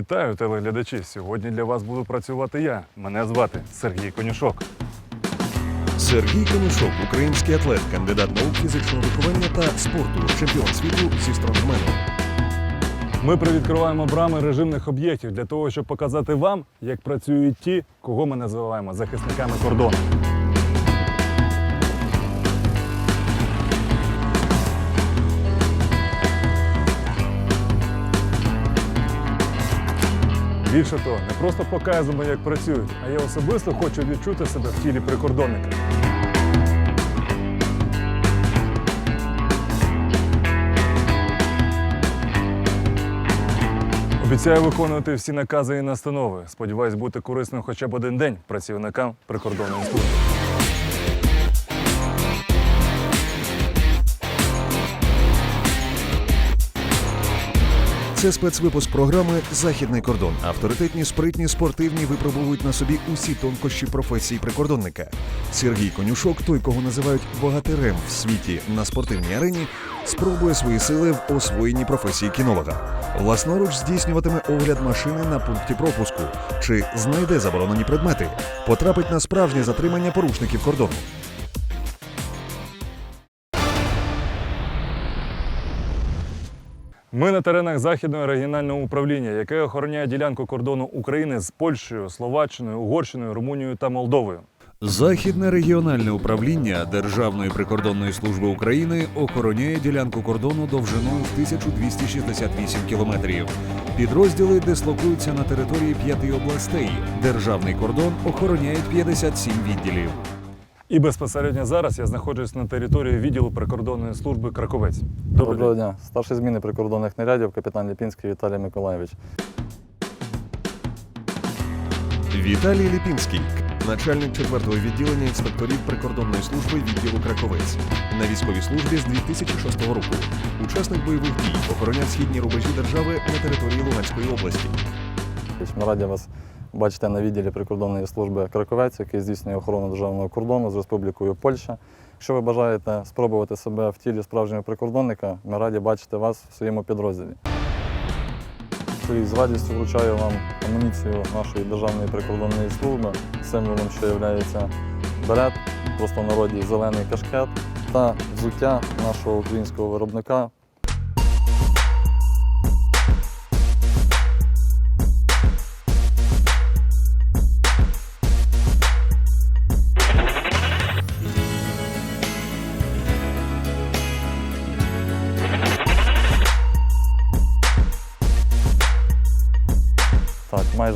Вітаю, телеглядачі! Сьогодні для вас буду працювати я. Мене звати Сергій Конюшок. Сергій Конюшок, український атлет, кандидат наук фізичного виховання та спорту, чемпіон світу зі стронгмену. Ми привідкриваємо брами режимних об'єктів для того, щоб показати вам, як працюють ті, кого ми називаємо захисниками кордону. Більше того, не просто показуємо, як працюють, а я особисто хочу відчути себе в тілі прикордонника. Обіцяю виконувати всі накази і настанови. Сподіваюсь бути корисним хоча б один день працівникам прикордонної служби. Це спецвипуск програми Західний кордон. Авторитетні, спритні, спортивні випробовують на собі усі тонкощі професії прикордонника. Сергій Конюшок, той, кого називають богатирем в світі на спортивній арені, спробує свої сили в освоєнні професії кінолога. Власноруч здійснюватиме огляд машини на пункті пропуску, чи знайде заборонені предмети, потрапить на справжнє затримання порушників кордону. Ми на теренах Західного регіонального управління, яке охороняє ділянку кордону України з Польщею, Словаччиною, Угорщиною, Румунією та Молдовою. Західне регіональне управління Державної прикордонної служби України охороняє ділянку кордону довжиною в 1268 кілометрів. Підрозділи дислокуються на території п'яти областей. Державний кордон охороняють 57 відділів. І безпосередньо зараз я знаходжусь на території відділу прикордонної служби Краковець. Доброго дня. Старший зміни прикордонних нарядів, капітан Ліпінський Віталій Миколаєвич. Віталій Ліпінський, начальник 4-го відділення інспекторів прикордонної служби відділу Краковець. На військовій службі з 2006 року. Учасник бойових дій охороняв східні рубежі держави на території Луганської області. Ми раді вас бачити на відділі прикордонної служби Краковець, який здійснює охорону державного кордону з Республікою Польща. Якщо ви бажаєте спробувати себе в тілі справжнього прикордонника, ми раді бачити вас в своєму підрозділі. Сергій, з радістю вручаю вам амуніцію нашої державної прикордонної служби, символом, що є берет, просто народі зелений кашкет та взуття нашого українського виробника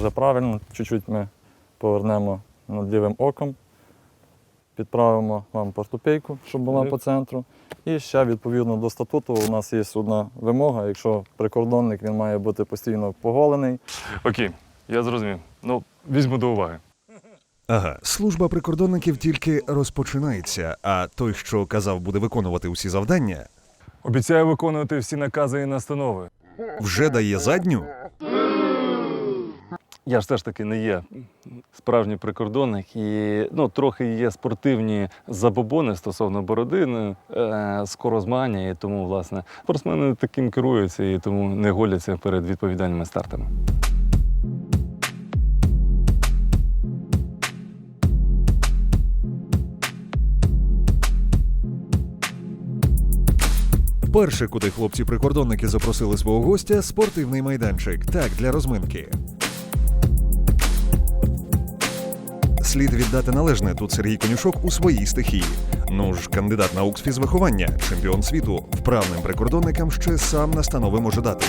Майже правильно. Чуть-чуть ми повернемо над лівим оком, підправимо вам портупейку, щоб була по центру. І ще відповідно до статуту у нас є одна вимога. Якщо прикордонник він має бути постійно поголений. Окей, я зрозумів. Ну, візьму до уваги. Ага, служба прикордонників тільки розпочинається, а той, що казав, буде виконувати усі завдання, Обіцяю виконувати всі накази і настанови. вже дає задню. Я ж все ж таки не є справжній прикордонник, і ну, трохи є спортивні забобони стосовно бороди, ну, е, скоро змагання, і тому, власне, спортсмени таким керуються і тому не голяться перед відповідальними стартами. Перше, куди хлопці-прикордонники запросили свого гостя, спортивний майданчик. Так, для розминки. Слід віддати належне тут Сергій Конюшок у своїй стихії. Ну ж, кандидат наук з фізвиховання, чемпіон світу, вправним прикордонникам ще сам настанови може дати.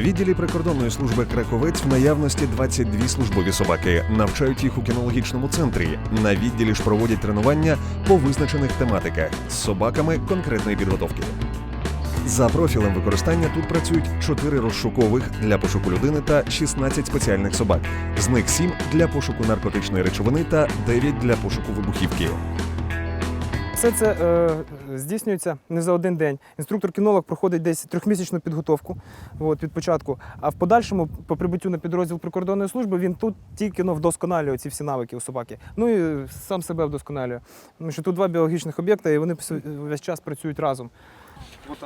Відділі прикордонної служби Краковець в наявності 22 службові собаки. Навчають їх у кінологічному центрі. На відділі ж проводять тренування по визначених тематиках з собаками конкретної підготовки. За профілем використання тут працюють 4 розшукових для пошуку людини та 16 спеціальних собак. З них 7 для пошуку наркотичної речовини та 9 для пошуку вибухівки. Все це е, здійснюється не за один день. Інструктор-кінолог проходить десь трьохмісячну підготовку от, від початку. А в подальшому, по прибуттю на підрозділ прикордонної служби, він тут тільки ну, вдосконалює ці всі навики у собаки. Ну і сам себе вдосконалює. Тому що тут два біологічних об'єкти, і вони весь час працюють разом.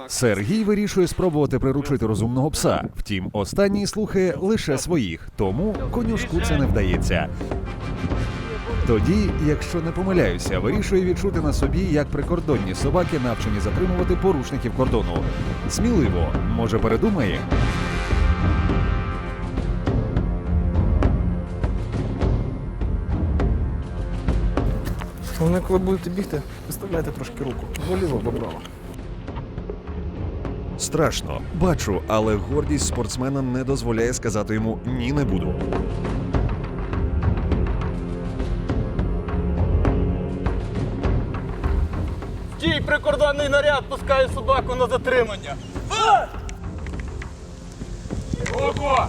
Сергій вирішує спробувати приручити розумного пса. Втім, останній слухає лише своїх, тому конюшку це не вдається. Тоді, якщо не помиляюся, вирішує відчути на собі, як прикордонні собаки навчені затримувати порушників кордону. Сміливо, може, передумає. Вони, коли будете бігти, виставляйте трошки руку. Вліво, вправо. Страшно, бачу, але гордість спортсмена не дозволяє сказати йому ні, не буду. Стій, прикордонний наряд, пускаю собаку на затримання. Око!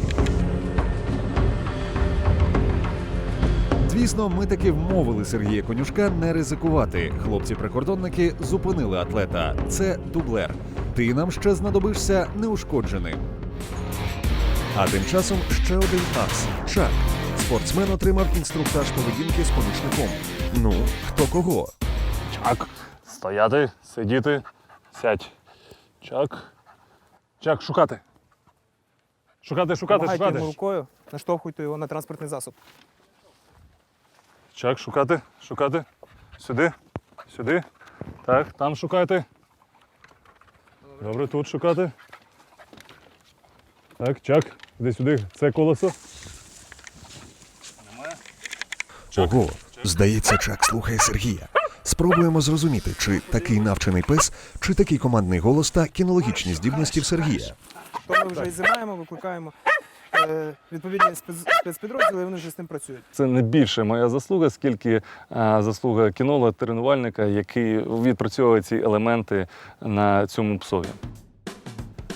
Звісно, ми таки вмовили Сергія Конюшка не ризикувати. Хлопці-прикордонники зупинили атлета. Це дублер. Ти нам ще знадобишся неушкодженим. А тим часом ще один ас Чак. Спортсмен отримав інструктаж поведінки з помічником. Ну, хто кого? Чак. Стояти, сидіти, сядь. Чак. Чак, шукати. Шукати, шукати, Помагайте шукати. йому рукою, наштовхуйте його на транспортний засіб. Чак, шукати, шукати. Сюди, сюди. Так, там шукати. Добре, тут шукати. Так, чак, іди сюди. Це колесо. Ого, здається, Чак слухає Сергія. Спробуємо зрозуміти, чи такий навчений пес, чи такий командний голос та кінологічні здібності в Сергія. То ми вже і займаємо, викликаємо е, відповідні спец- спецпідрозділи, і вони вже з ним працюють. Це не більше моя заслуга, скільки е, заслуга кінолога, тренувальника, який відпрацьовує ці елементи на цьому псові.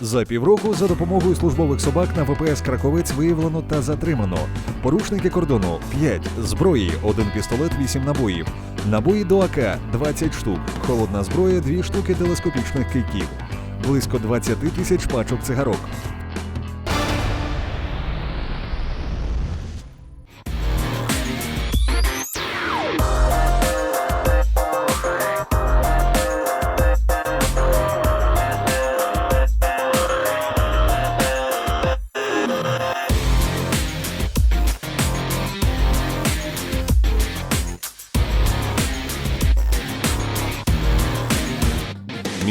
За півроку за допомогою службових собак на ВПС Краковець виявлено та затримано. Порушники кордону 5, зброї, 1 пістолет, 8 набоїв, набої до АК 20 штук, холодна зброя, 2 штуки телескопічних кийків, близько 20 тисяч пачок цигарок.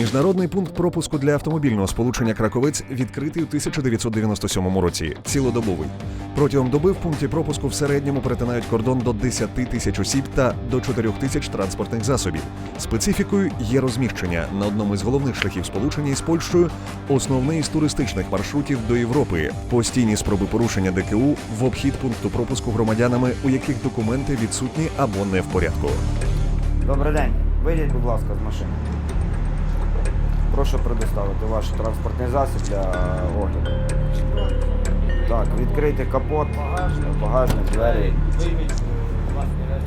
Міжнародний пункт пропуску для автомобільного сполучення Краковець відкритий у 1997 році, цілодобовий. Протягом доби в пункті пропуску в середньому перетинають кордон до 10 тисяч осіб та до 4 тисяч транспортних засобів. Специфікою є розміщення на одному із головних шляхів сполучення із Польщею, основний із туристичних маршрутів до Європи, постійні спроби порушення ДКУ в обхід пункту пропуску громадянами, у яких документи відсутні або не в порядку. Добрий день. Вийдіть, будь ласка, з машини. Прошу предоставити ваш транспортний засіб для огляду. Так, відкрийте капот, багажник, двері.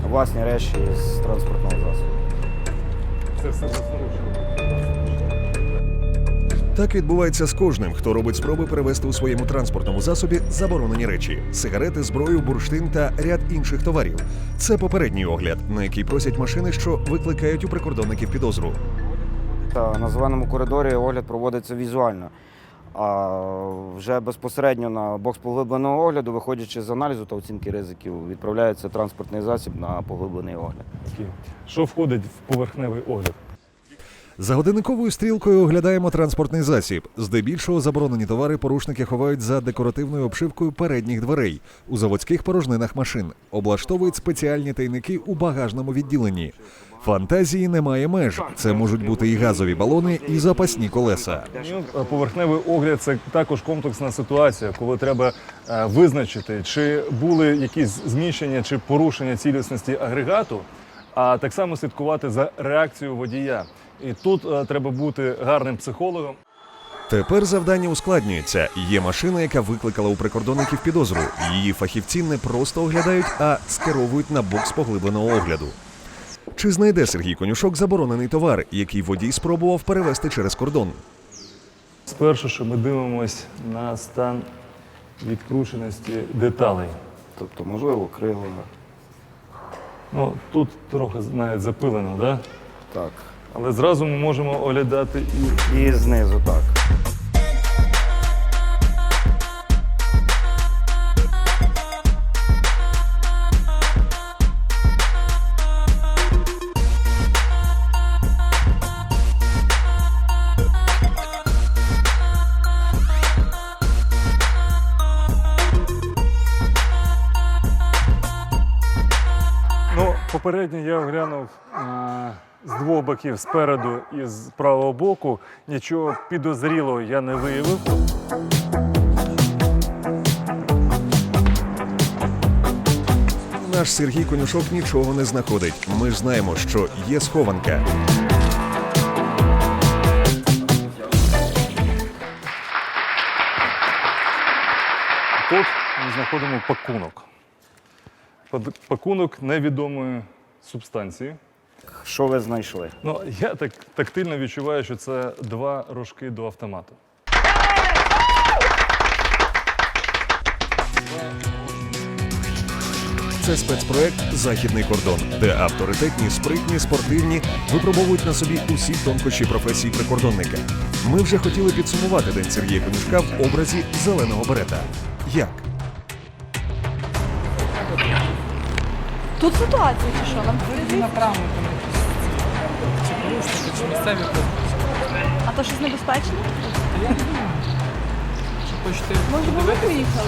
Власні речі з транспортного засобу. Це все Так відбувається з кожним, хто робить спроби перевезти у своєму транспортному засобі заборонені речі: сигарети, зброю, бурштин та ряд інших товарів. Це попередній огляд, на який просять машини, що викликають у прикордонників підозру. На зеленому коридорі огляд проводиться візуально. А вже безпосередньо на бокс поглибленого огляду, виходячи з аналізу та оцінки ризиків, відправляється транспортний засіб на поглиблений огляд. Що входить в поверхневий огляд? За годинниковою стрілкою оглядаємо транспортний засіб. Здебільшого заборонені товари порушники ховають за декоративною обшивкою передніх дверей у заводських порожнинах машин, облаштовують спеціальні тайники у багажному відділенні. Фантазії немає меж. Це можуть бути і газові балони, і запасні колеса. Ну, Поверхневий огляд це також комплексна ситуація, коли треба е, визначити, чи були якісь зміщення чи порушення цілісності агрегату, а так само слідкувати за реакцією водія. І тут е, треба бути гарним психологом. Тепер завдання ускладнюється. Є машина, яка викликала у прикордонників підозру. Її фахівці не просто оглядають, а скеровують на бокс поглибленого огляду. Чи знайде Сергій Конюшок заборонений товар, який водій спробував перевезти через кордон? Спершу, що ми дивимось на стан відкрученості деталей. Тобто, можливо, крила. Ну, тут трохи навіть запилено, да? Так. Але зразу ми можемо оглядати і І знизу так. Ну, попередньо я оглянув е, з двох боків, спереду і з правого боку. Нічого підозрілого я не виявив. Наш Сергій Конюшок нічого не знаходить. Ми ж знаємо, що є схованка. Тут ми знаходимо пакунок. Пакунок невідомої субстанції. Що ви знайшли? Ну, я так тактильно відчуваю, що це два рожки до автомату. Це спецпроект Західний кордон, де авторитетні, спритні, спортивні випробовують на собі усі тонкощі професії прикордонника. Ми вже хотіли підсумувати день Сергія Конюшка в образі зеленого берета. Як? Тут ситуація чи що? Нам потрібно? А то щось небезпечне? Може, бо ми поїхали?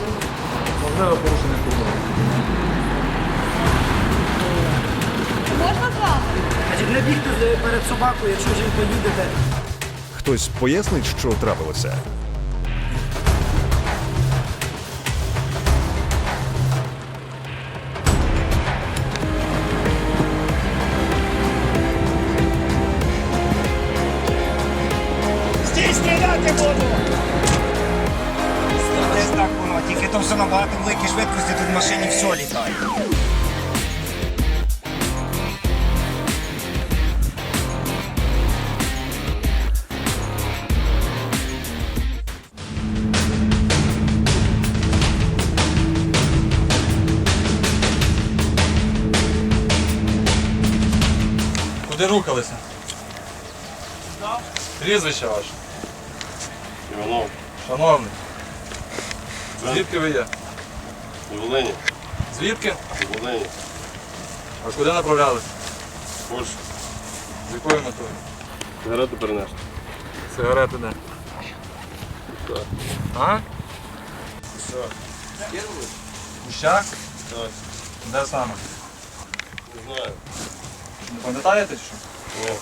Можна з вами? Значить, не бігти перед собакою, якщо вже поїдете. Хтось пояснить, що трапилося? Куди рухалися? Прізвище ваше. Іванов, Шановний. Звідки ви є? у Волині, Звідки? у Волині, А куди направлялися? Польща. З якою метою? Сигарету перенести. Сигарети де? А? Все. Гущак? Так, Де саме? не знаю. Не пам'ятаєте чи що? Ні.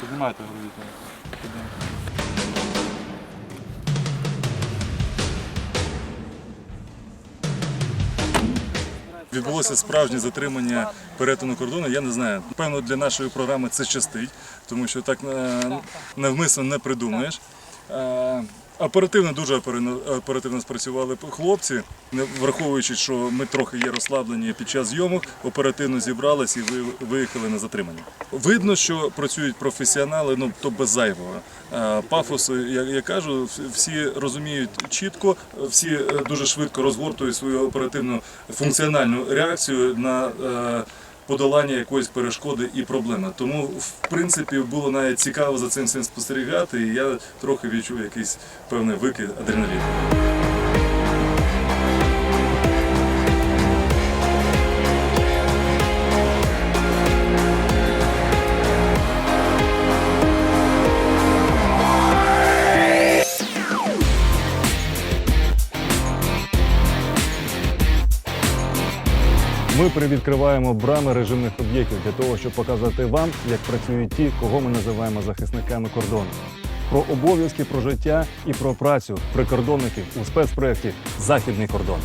Піднімайте груді. Відбулося справжнє затримання перетину кордону. Я не знаю. Напевно, для нашої програми це щастить, тому що так е, навмисно не придумаєш. Оперативно, дуже оперативно- спрацювали хлопці, враховуючи, що ми трохи є розслаблені під час зйомок, оперативно зібрались і ви- виїхали на затримання. Видно, що працюють професіонали, ну то без зайвого. Е, Пафосу, я, я кажу, всі розуміють чітко, всі е, дуже швидко розгортують свою оперативну функціональну реакцію на е, подолання якоїсь перешкоди і проблеми. Тому, в принципі, було навіть цікаво за цим всім спостерігати, і я трохи відчув якийсь певний викид адреналіну. Ми привідкриваємо брами режимних об'єктів для того, щоб показати вам, як працюють ті, кого ми називаємо захисниками кордону. Про обов'язки, про життя і про працю прикордонників у спецпроєкті Західний кордон.